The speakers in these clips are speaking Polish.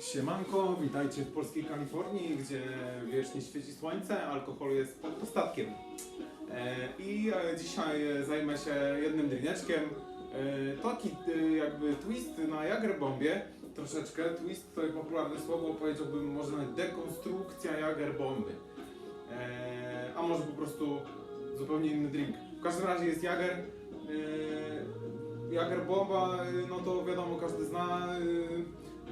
Siemanko, witajcie w polskiej Kalifornii, gdzie wiecznie świeci słońce, alkohol jest pod dostatkiem. E, I e, dzisiaj zajmę się jednym drineczkiem. E, taki jakby twist na Jagerbombie, troszeczkę. Twist to jest popularne słowo, powiedziałbym może dekonstrukcja Jagerbomby. A może po prostu zupełnie inny drink. W każdym razie jest Jager. Jagerbomba, no to wiadomo, każdy zna.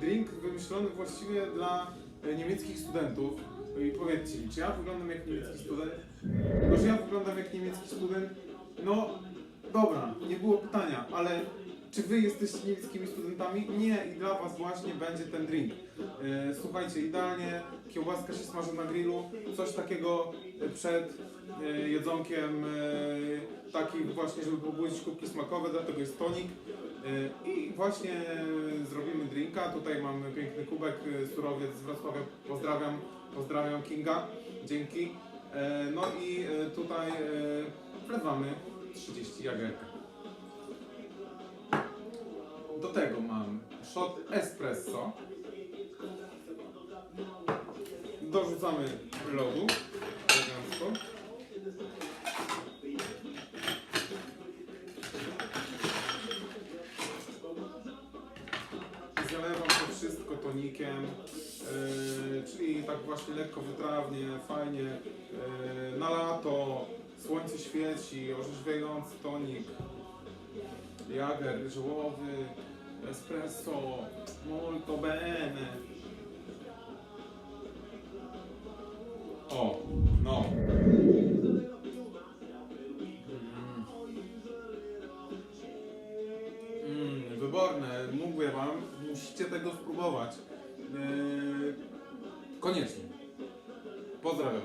Drink wymyślony właściwie dla e, niemieckich studentów. I powiedzcie mi, czy ja wyglądam jak niemiecki student? No, że ja wyglądam jak niemiecki student? No, dobra, nie było pytania, ale czy wy jesteście niemieckimi studentami? Nie, i dla was właśnie będzie ten drink. E, słuchajcie, idealnie kiełbaska się smaży na grillu, coś takiego e, przed jedzonkiem, taki właśnie, żeby pobudzić kubki smakowe, dlatego jest tonik. I właśnie e, drinka. Tutaj mamy piękny kubek, e, surowiec z Wrocławia. Pozdrawiam, pozdrawiam Kinga. Dzięki. E, No i e, tutaj e, wlewamy 30 jagerka. Do tego mam shot espresso. Dorzucamy lodu. elegancko. Zalewam to wszystko tonikiem, yy, czyli tak właśnie lekko wytrawnie, fajnie. Yy, na lato, słońce świeci, orzeźwiający tonik. Jager żołowy, espresso, molto bene. Wyborne, mówię wam, musicie tego spróbować. Yy, koniecznie. Pozdrawiam.